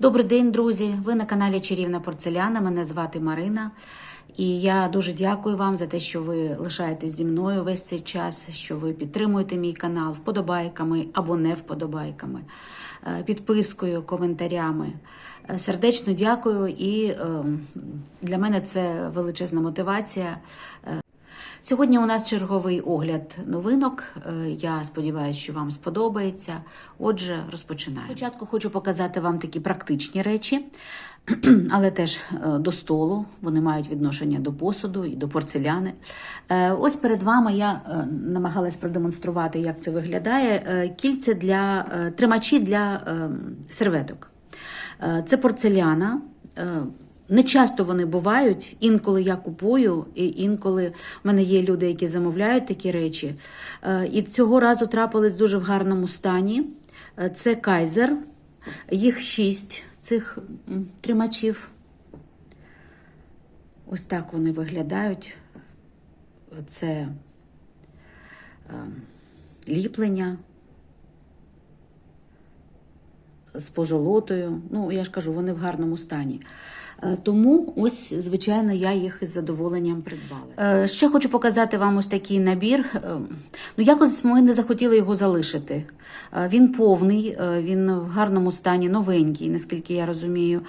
Добрий день, друзі! Ви на каналі Чарівна Порцеляна. Мене звати Марина. І я дуже дякую вам за те, що ви лишаєтесь зі мною весь цей час, що ви підтримуєте мій канал вподобайками або не вподобайками, е, підпискою, коментарями. Е, Сердечно дякую, і е, для мене це величезна мотивація. Сьогодні у нас черговий огляд новинок. Е, Я сподіваюся, що вам сподобається. Отже, розпочинаємо. Спочатку хочу показати вам такі практичні речі, але теж е, до столу. Вони мають відношення до посуду і до порцеляни. Е, Ось перед вами я намагалась продемонструвати, як це виглядає. Е, Кільця для тримачі для е, серветок. Це порцеляна. Не часто вони бувають, інколи я купую, і інколи в мене є люди, які замовляють такі речі. Е, І цього разу трапились дуже в гарному стані. Е, Це кайзер, їх шість цих тримачів. Ось так вони виглядають. Це е, ліплення з позолотою. Ну, я ж кажу, вони в гарному стані. Е, Тому ось, звичайно, я їх із задоволенням придбала. Е, Ще хочу показати вам ось такий набір. Е, Ну, якось ми не захотіли його залишити. Він повний, він в гарному стані, новенький, наскільки я розумію.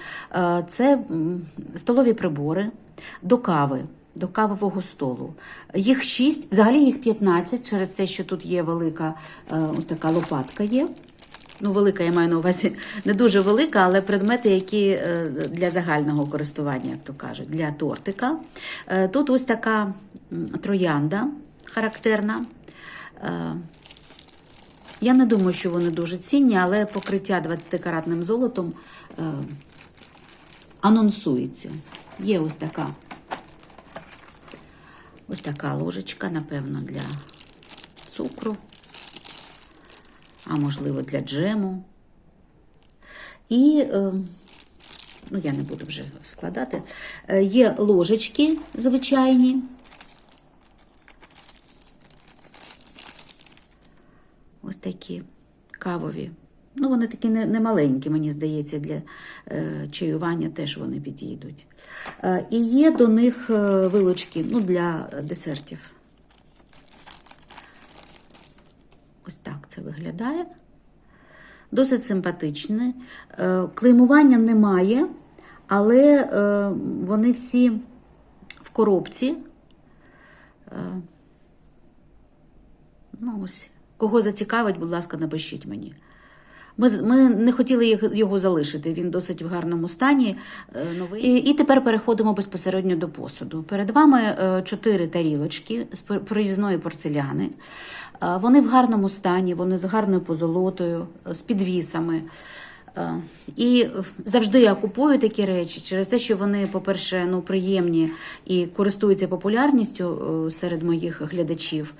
Це столові прибори до кави. До кавового столу. Їх шість, взагалі їх 15, через те, що тут є велика ось така лопатка є. Ну, велика, я маю на увазі не дуже велика, але предмети, які е, для загального користування, як то кажуть, для тортика. Е, Тут ось така троянда характерна. Е, Я не думаю, що вони дуже цінні, але покриття 20-каратним золотом анонсується. Є ось така. Ось така ложечка, напевно, для цукру а можливо для джему. І, е, ну, я не буду вже складати, Е, є ложечки звичайні. Ось такі кавові. Ну, вони такі не, не маленькі, мені здається, для е, чаювання теж вони підійдуть. Е, і є до них е, вилочки ну, для десертів. Ось так це виглядає. Досить симпатичне. Е, Клеймування немає, але е, вони всі в коробці. Е, Ну, ось. Кого зацікавить, будь ласка, напишіть мені. Ми, ми не хотіли їх- його залишити, він досить в гарному стані. е, Новий. І, і тепер переходимо безпосередньо до посуду. Перед вами е, чотири тарілочки з проїзної порцеляни. Е, Вони в гарному стані, вони з гарною позолотою, з підвісами. І завжди я купую такі речі через те, що вони, по-перше, ну, приємні і користуються популярністю серед моїх глядачів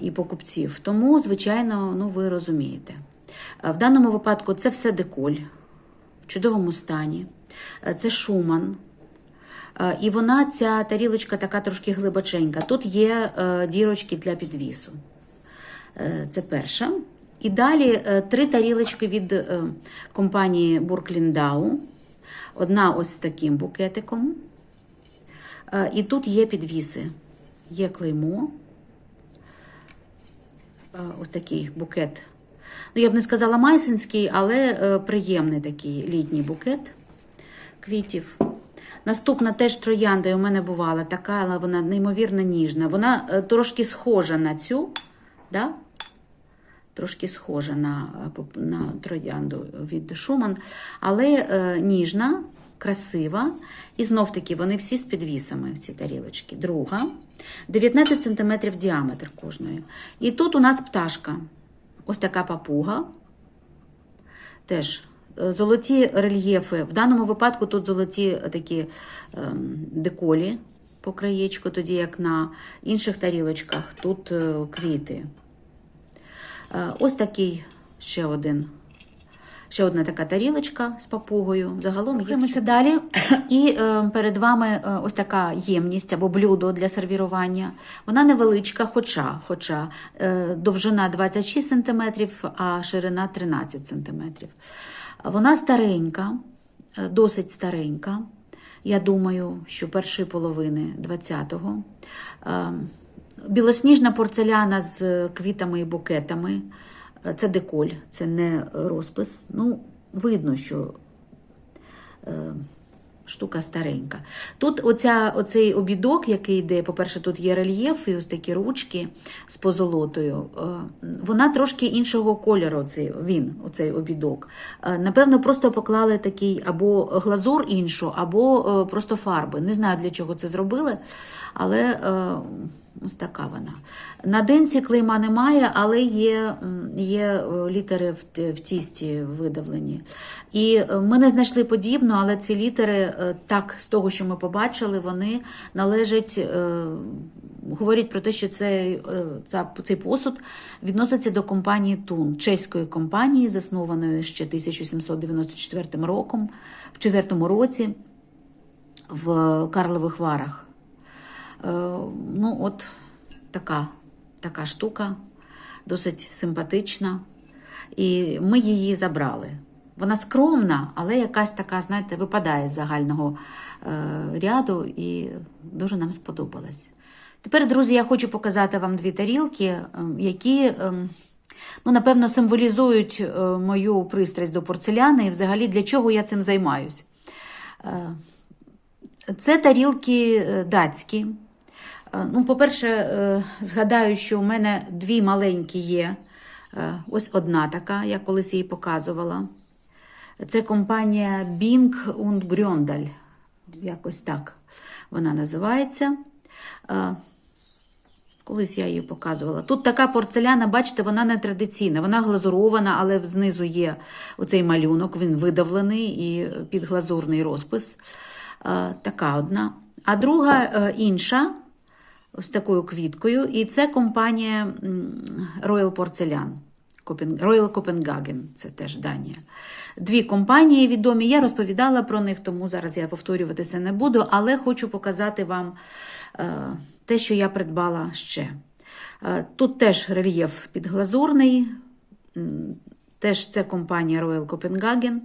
і покупців. Тому, звичайно, ну, ви розумієте. Е, В даному випадку це все деколь в чудовому стані. Е, Це шуман. Е, І вона, ця тарілочка, така трошки глибоченька. Тут є дірочки для підвісу. Це перша. І далі три тарілочки від компанії Буркліндау. Одна ось з таким букетиком. І тут є підвіси. Є клеймо. Ось такий букет. Ну, я б не сказала майсинський, але е, приємний такий літній букет квітів. Наступна теж троянда і у мене бувала така, але вона неймовірно ніжна. Вона е, трошки схожа на цю, да? трошки схожа на, е, на троянду від Шуман, але е, ніжна, красива. І знов таки вони всі з підвісами, ці тарілочки. Друга 19 см діаметр кожної. І тут у нас пташка. Ось така папуга. Теж е, золоті рельєфи. В даному випадку тут золоті такі ем, деколі по краєчку, тоді як на інших тарілочках тут е, квіти. Е, Ось такий ще один. Ще одна така тарілочка з папугою. Загалом Рухаємося далі. І е, перед вами е, ось така ємність або блюдо для сервірування. Вона невеличка, хоча, хоча е, довжина 26 см, а ширина 13 см. Вона старенька, е, досить старенька. Я думаю, що першої половини 20-го. Е, Білосніжна порцеляна з квітами і букетами. Е, Це деколь, це не розпис. Ну, видно, що е, штука старенька. Тут оця, оцей обідок, який йде, по-перше, тут є рельєф і ось такі ручки з позолотою. е, Вона трошки іншого кольору, оцей, він, оцей обідок. Напевно, просто поклали такий або глазур іншу, або просто фарби. Не знаю, для чого це зробили, але ось така вона. На денці клейма немає, але є, є е, літери в, тісті видавлені. І е, ми не знайшли подібно, але ці літери, е, так, з того, що ми побачили, вони належать, говорять про те, що цей, цей посуд відноситься до компанії Тун, чеської компанії, заснованої ще 1794 роком, в 4 році в Карлових Варах. Е, Ну, от така, така штука, досить симпатична. І ми її забрали. Вона скромна, але якась така, знаєте, випадає з загального е, ряду і дуже нам сподобалась. Тепер, друзі, я хочу показати вам дві тарілки, е, які, е, ну, напевно, символізують е, мою пристрасть до порцеляни і взагалі для чого я цим займаюсь. Це тарілки датські. Ну, по-перше, е, згадаю, що у мене дві маленькі є. Е, Ось одна така, я колись її показувала. Це компанія Bing und Gröndal. Якось так вона називається. Е, Колись я її показувала. Тут така порцеляна, бачите, вона не традиційна, вона глазурована, але знизу є оцей малюнок, він видавлений і підглазурний розпис. Е, Така одна. А друга інша, ось такою квіткою, і це компанія Royal Porcelain. Royal Copenhagen, це теж Данія. Дві компанії відомі. Я розповідала про них, тому зараз я повторюватися не буду, але хочу показати вам е, те, що я придбала ще. Е, тут теж рельєф підглазурний, теж це компанія Royal Copenhagen.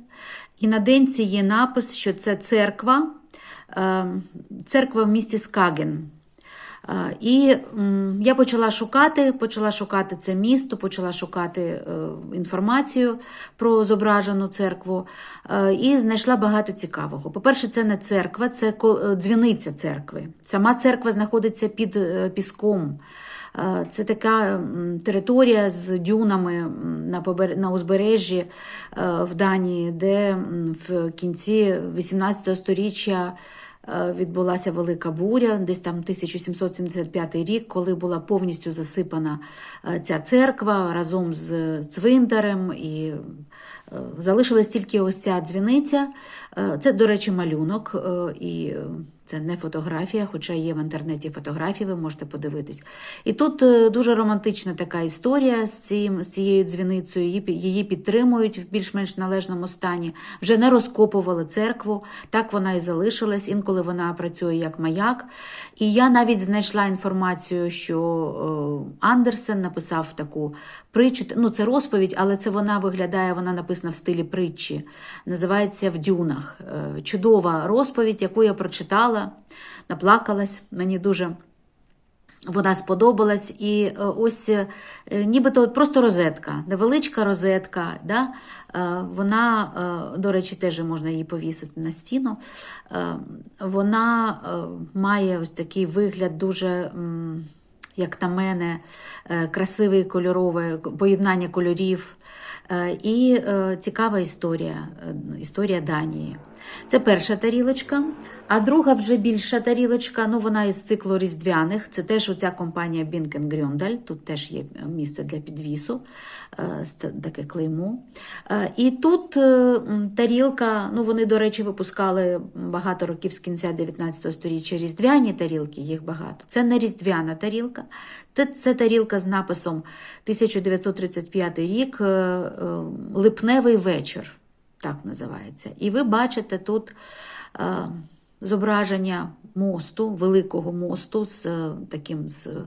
І на денці є напис, що це церква, е, церква в місті Скаген. І я почала шукати, почала шукати це місто, почала шукати е, інформацію про зображену церкву е, і знайшла багато цікавого. По-перше, це не церква, це е, дзвіниця церкви. Сама церква знаходиться під піском. Це така територія з дюнами на, узбережжі в Данії, де в кінці 18 століття відбулася велика буря, десь там 1775 рік, коли була повністю засипана е, ця церква разом з цвинтарем. І е, залишилась тільки ось ця дзвіниця. Е, Це, до речі, малюнок. е, І це не фотографія, хоча є в інтернеті фотографії, ви можете подивитись. І тут е, дуже романтична така історія з, цим, з цією дзвіницею. Її, підтримують в більш-менш належному стані. Вже не розкопували церкву, так вона і залишилась. Інколи вона працює як маяк. І я навіть знайшла інформацію, що Андерсен написав таку притчу. Ну, це розповідь, але це вона виглядає, вона написана в стилі притчі. Називається В дюнах. Е, Чудова розповідь, яку я прочитала, наплакалась. Мені дуже. Вона сподобалась, і е, ось е, нібито просто розетка, невеличка розетка. Да? Вона, до речі, теж можна її повісити на стіну. Вона має ось такий вигляд дуже. Як на мене, красиве кольорове поєднання кольорів і е, цікава історія, е, історія Данії. Це перша тарілочка, а друга вже більша тарілочка. Ну, вона із циклу різдвяних. Це теж оця компанія Бінкен Грюндаль. Тут теж є місце для підвісу, е, таке клеймо. Е, І тут е, тарілка, ну вони, до речі, випускали багато років з кінця 19 століття різдвяні тарілки, їх багато. Це не різдвяна тарілка, це, тарілка з написом 1935 рік, липневий вечір так називається. І ви бачите тут е, зображення мосту, великого мосту з е, таким з м,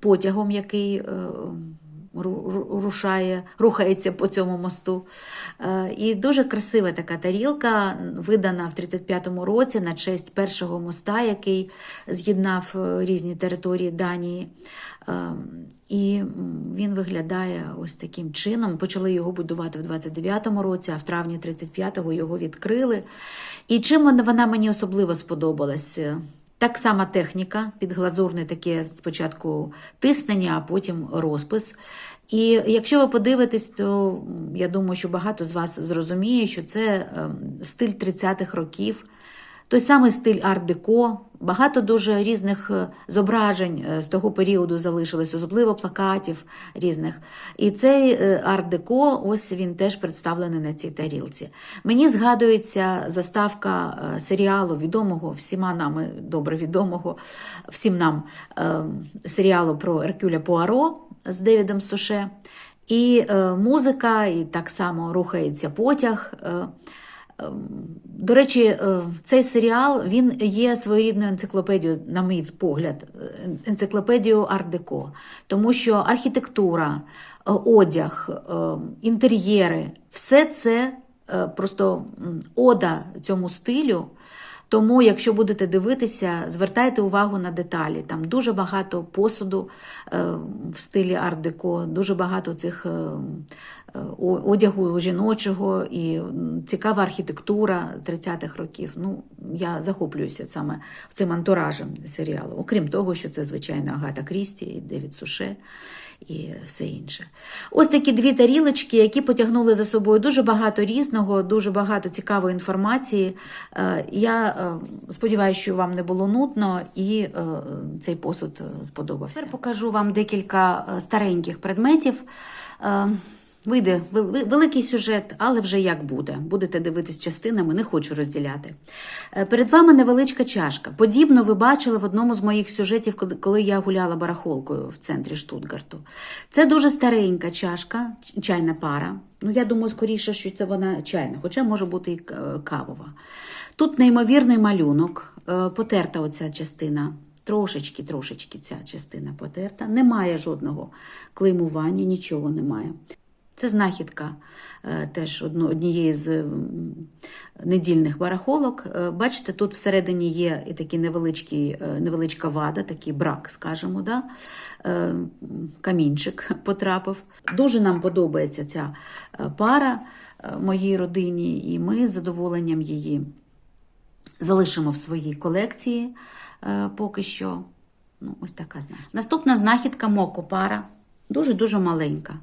потягом, який е, ру- ру- рушає, рухається по цьому мосту. Е, І дуже красива така тарілка, видана в 35-му році на честь першого моста, який з'єднав е, різні території Данії. Е, І він виглядає ось таким чином. Почали його будувати в 29-му році, а в травні 35-го його відкрили. І чим вона- мені особливо сподобалась? Так сама техніка, підглазурне таке спочатку тиснення, а потім розпис. І якщо ви подивитесь, то я думаю, що багато з вас зрозуміє, що це ем, стиль 30-х років, той самий стиль арт-деко. Багато дуже різних е, зображень е, з того періоду залишилось, особливо плакатів різних. І цей е, арт-деко, ось він теж представлений на цій тарілці. Мені згадується заставка серіалу відомого, всіма нами добре відомого, всім нам серіалу про Еркюля Пуаро з Девідом Суше. І музика, і так само рухається потяг. Е, до речі, е, цей серіал він є своєрідною енциклопедією, на мій погляд, е, енциклопедією арт-деко, тому що архітектура, е, одяг, інтер'єри все це просто ода цьому стилю. Тому, якщо будете дивитися, звертайте увагу на деталі. Там дуже багато посуду е, в стилі арт-деко, дуже багато цих е, е, одягу жіночого і цікава архітектура 30-х років. Ну, я захоплююся саме цим антуражем серіалу. Окрім того, що це, звичайно, Агата Крісті і Девід Суше і все інше. Ось такі дві тарілочки, які потягнули за собою дуже багато різного, дуже багато цікавої інформації. Е, Я е, сподіваюся, що вам не було нудно і е, цей посуд сподобався. Тепер покажу вам декілька стареньких предметів. Е, Вийде великий сюжет, але вже як буде. Будете дивитись частинами, не хочу розділяти. Е, Перед вами невеличка чашка. Подібно ви бачили в одному з моїх сюжетів, коли- я гуляла барахолкою в центрі Штутгарту. Це дуже старенька чашка, чайна пара. Ну, я думаю, скоріше, що це вона чайна, хоча може бути і кавова. Тут неймовірний малюнок, е, потерта оця частина. Трошечки, трошечки ця частина потерта. Немає жодного клеймування, нічого немає. Це знахідка е, теж однієї з недільних барахолок. Е, Бачите, тут всередині є і такий невеличкий, е, невеличка вада, такий брак, скажімо, да? Камінчик потрапив. Дуже нам подобається ця пара моїй родині, і ми з задоволенням її залишимо в своїй колекції поки що. Ну, ось така знахідка. Наступна знахідка мокопара. Дуже-дуже маленька,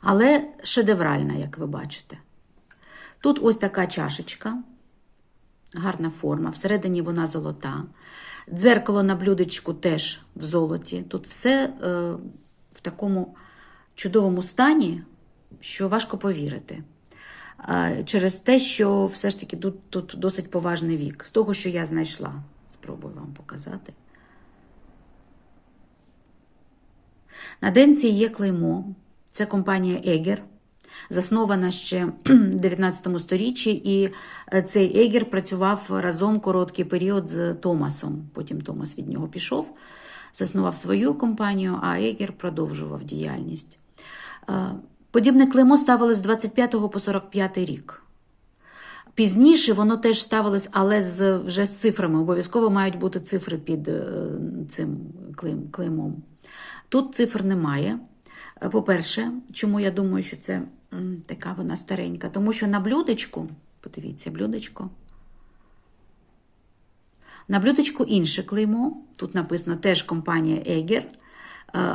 але шедевральна, як ви бачите. Тут ось така чашечка, гарна форма. Всередині вона золота. Дзеркало на блюдечку теж в золоті. Тут все е, в такому чудовому стані, що важко повірити. Е, Через те, що все ж таки тут, тут досить поважний вік. З того, що я знайшла, спробую вам показати. На денці є клеймо. Це компанія Егер, заснована ще в 19 сторіччі, і е, цей Егер працював разом короткий період з Томасом. Потім Томас від нього пішов, заснував свою компанію, а Егер продовжував діяльність. Е, Подібне клеймо ставилось з 25 по 45 рік. Пізніше воно теж ставилось, але з, вже з цифрами. Обов'язково мають бути цифри під е, цим клейм, клеймом. Тут цифр немає. По-перше, чому я думаю, що це така вона старенька? Тому що на блюдечку, подивіться, блюдечко. На блюдечку інше клеймо. Тут написано теж компанія Егер, е,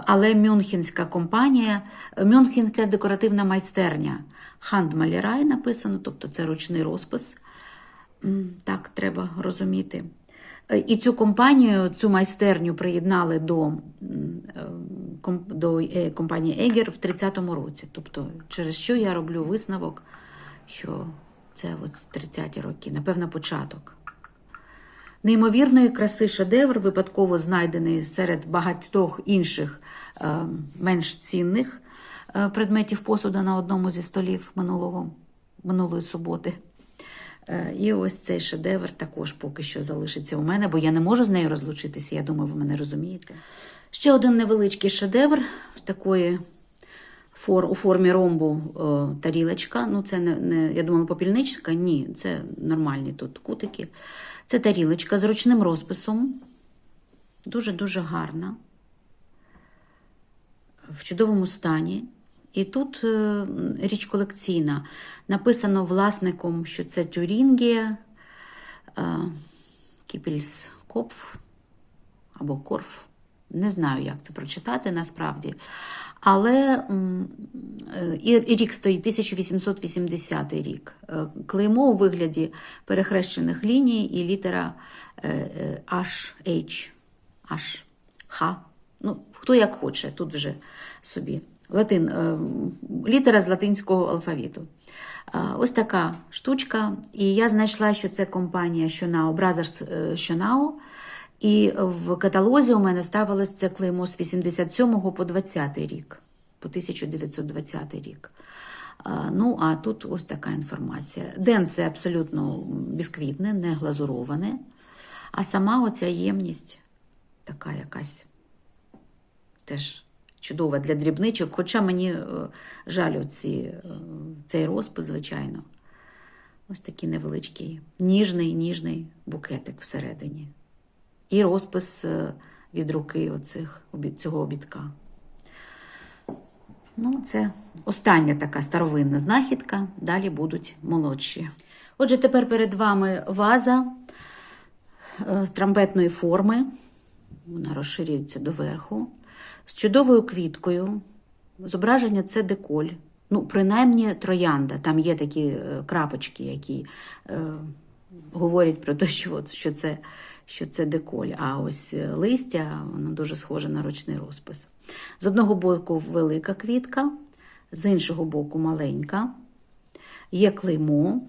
але мюнхенська компанія, мюнхенська декоративна майстерня. Хандмалірай написано, тобто це ручний розпис. Так, треба розуміти. Е, І цю компанію, цю майстерню приєднали до, е, до е, компанії Егер в 30-му році. Тобто, через що я роблю висновок, що це от 30-ті роки, напевно, початок. Неймовірної краси шедевр, випадково знайдений серед багатьох інших менш цінних предметів посуду на одному зі столів минулого, минулої суботи. Е, І ось цей шедевр також поки що залишиться у мене, бо я не можу з нею розлучитися, я думаю, ви мене розумієте. Ще один невеличкий шедевр такої фор, у формі ромбу е, тарілочка. Ну, це не, не, я думала, попільничка. Ні, це нормальні тут кутики. Це тарілочка з ручним розписом. Дуже-дуже гарна. В чудовому стані. І тут е, річ колекційна. Написано власником, що це Тюрінгія, е, Кіпельскопф або Корф. Не знаю, як це прочитати насправді. Але е, і, рік стоїть 1880 рік. Клеймо у вигляді перехрещених ліній і літера H, H, H, H. Ну, хто як хоче, тут вже собі. Латин, е, літера з латинського алфавіту. Е, Ось така штучка. І я знайшла, що це компанія Shonao, Brothers е, І в каталозі у мене ставилось це клеймо з 87 по 20 рік, по 1920 рік. Ну, а тут ось така інформація. Ден це абсолютно бісквітне, не глазуроване. А сама оця ємність така якась теж чудова для дрібничок. Хоча мені е, жаль оці, е, цей розпис, звичайно. Ось такий невеличкий, ніжний, ніжний букетик всередині. І розпис е, від руки оцих, цього обідка. Ну, це остання така старовинна знахідка, далі будуть молодші. Отже, тепер перед вами ваза трампетної форми. Вона розширюється доверху. З чудовою квіткою. Зображення це деколь. Ну, принаймні троянда. Там є такі е, крапочки, які е, говорять про те, що, що, це, що це деколь. А ось е, листя, воно дуже схоже на ручний розпис. З одного боку велика квітка, з іншого боку маленька. Є клеймо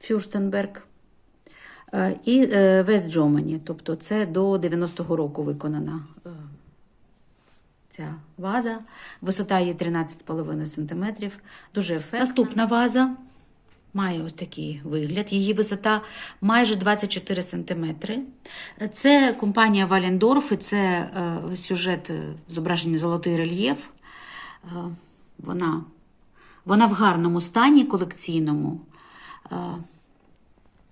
Фюрстенберг. Е, І Вест Джомані, тобто це до 90-го року виконана ця ваза. Висота її 13,5 см. Дуже ефектна. Наступна ваза має ось такий вигляд. Її висота майже 24 см. Це компанія Валендорф, і це е, сюжет е, зображення золотий рельєф. Е, Вона, вона в гарному стані колекційному.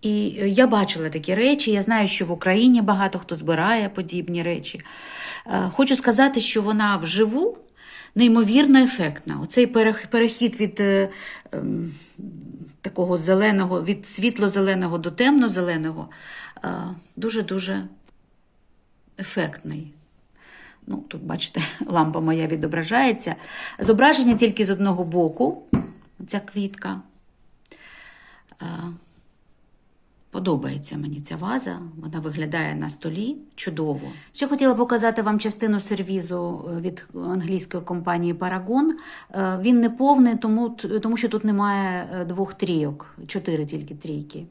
І я бачила такі речі. Я знаю, що в Україні багато хто збирає подібні речі. Е, Хочу сказати, що вона вживу неймовірно ефектна. Оцей перехід від е, ем, такого зеленого, від світло-зеленого до темно-зеленого е, дуже-дуже ефектний. Ну, тут, бачите, лампа моя відображається. Зображення тільки з одного боку. Ця квітка. Подобається мені ця ваза, вона виглядає на столі чудово. Ще хотіла показати вам частину сервізу е, від англійської компанії Paragon. Е, Він не повний, тому, тому що тут немає е, двох трійок, чотири тільки трійки.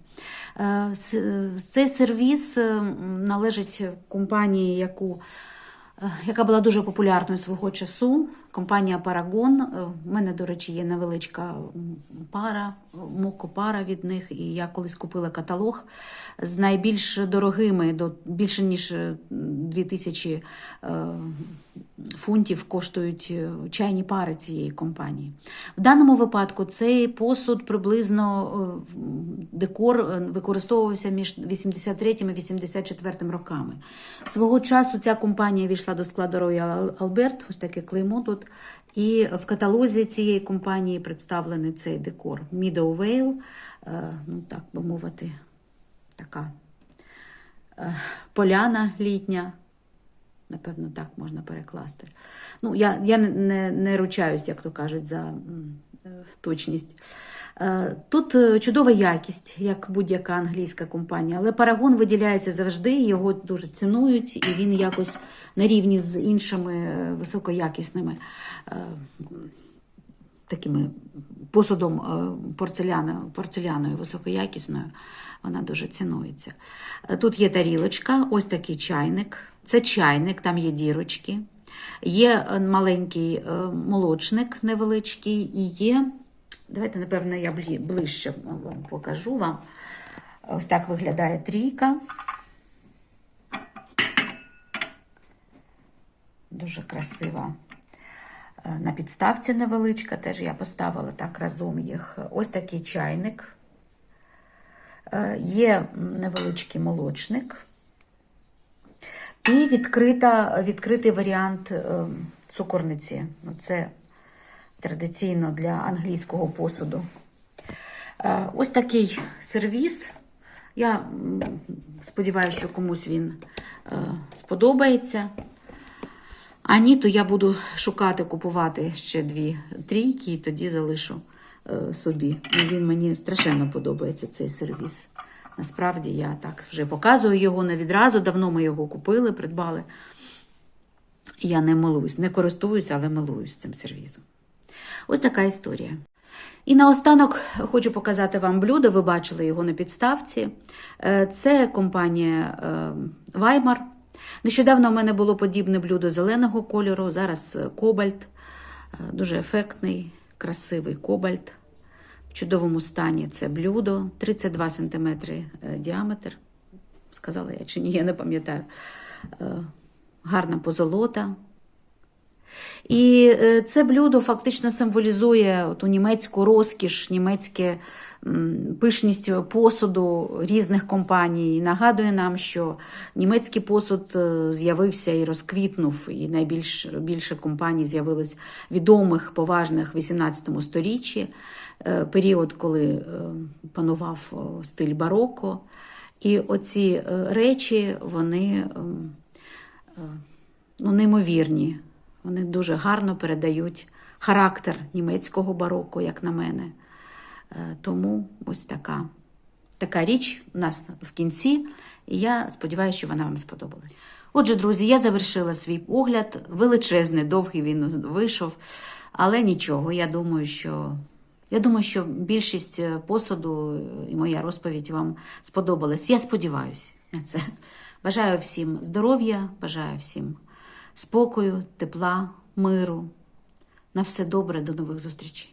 Цей сервіз належить компанії, яку яка була дуже популярною свого часу. Компанія. Е, У мене, до речі, є невеличка пара, мокопара від них, і я колись купила каталог з найбільш дорогими, до більше ніж е, 2000 е, фунтів коштують е, чайні пари цієї компанії. В даному випадку цей посуд приблизно е, декор е, використовувався між 83 і 84 роками. Свого часу ця компанія війшла до складу Royal Albert, ось таке клеймо тут. І в каталозі цієї компанії представлений цей декор. Meadow Vale, е, ну так би мовити, така е, поляна літня. Напевно, так можна перекласти. Ну, я, я не, не, ручаюсь, як то кажуть, за е, точність. Е, Тут е, чудова якість, як будь-яка англійська компанія, але Парагон виділяється завжди, його дуже цінують, і він якось на рівні з іншими е, високоякісними такими посудом е, порцеляною високоякісною. Вона дуже цінується. Тут є тарілочка, ось такий чайник. Це чайник, там є дірочки. Є маленький молочник невеличкий і є. Давайте, напевно, я ближче вам покажу вам. Ось так виглядає трійка. Дуже красива. Е, На підставці невеличка, теж я поставила так разом їх. Ось такий чайник. Е, Є невеличкий молочник. І відкрита, відкритий варіант е, цукорниці. Ну, Це традиційно для англійського посуду. Е, Ось такий сервіс. Я сподіваюся, що комусь він е, сподобається. А ні, то я буду шукати, купувати ще дві трійки і тоді залишу е, собі. Ну, Він мені страшенно подобається цей сервіс. Насправді я так вже показую його не відразу. Давно ми його купили, придбали. Я не милуюсь, не користуюся, але милуюсь цим сервізом. Ось така історія. І наостанок хочу показати вам блюдо. Ви бачили його на підставці. Е, Це компанія е, Weimar. Нещодавно в мене було подібне блюдо зеленого кольору, зараз е, кобальт, дуже ефектний, красивий кобальт. В чудовому стані це блюдо, 32 см діаметр. Сказала я чи ні, я не пам'ятаю. Гарна позолота. І е, це блюдо фактично символізує ту німецьку розкіш, німецьке пишність посуду різних компаній. І нагадує нам, що німецький посуд е, з'явився і розквітнув, і найбільш більше компаній з'явилось відомих, поважних в 18 сторіччі, е, період, коли панував стиль бароко. І оці речі, вони ем, ну, неймовірні. Вони дуже гарно передають характер німецького бароко, як на мене. Е, Тому ось така, така річ у нас в кінці, і я сподіваюся, що вона вам сподобалась. Отже, друзі, я завершила свій огляд. Величезний, довгий він вийшов, але нічого. Я думаю, що. Я думаю, що більшість е, посуду і моя розповідь вам сподобалась. Я сподіваюся на це. Бажаю всім здоров'я, бажаю всім спокою, тепла, миру. На все добре, до нових зустрічей.